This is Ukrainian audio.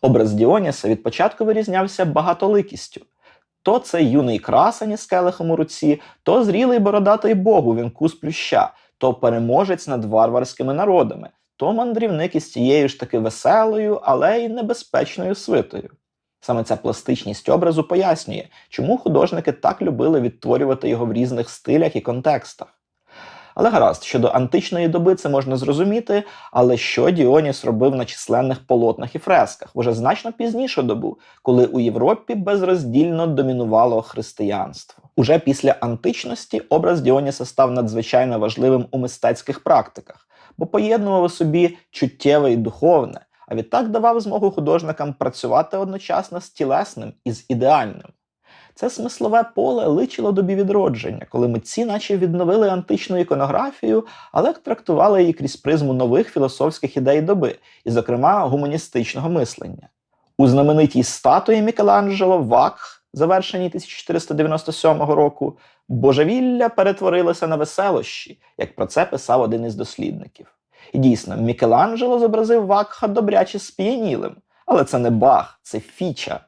Образ Діоніса від початку вирізнявся багатоликістю. То це юний красень із келихом у руці, то зрілий бородатий бог у вінку з плюща, то переможець над варварськими народами, то мандрівник із тією ж таки веселою, але й небезпечною свитою. Саме ця пластичність образу пояснює, чому художники так любили відтворювати його в різних стилях і контекстах. Але гаразд, щодо античної доби це можна зрозуміти, але що Діоніс робив на численних полотнах і фресках в уже значно пізнішу добу, коли у Європі безроздільно домінувало християнство. Уже після античності образ Діоніса став надзвичайно важливим у мистецьких практиках, бо поєднував у собі чуттєве і духовне, а відтак давав змогу художникам працювати одночасно з тілесним і з ідеальним. Це смислове поле личило добі відродження, коли митці наче відновили античну іконографію, але трактували її крізь призму нових філософських ідей доби, і, зокрема, гуманістичного мислення. У знаменитій статуї Мікеланджело Вакх, завершеній 1497 року, божевілля перетворилося на веселощі, як про це писав один із дослідників. І дійсно, Мікеланджело зобразив Вакха добряче сп'янілим, але це не баг, це фіча.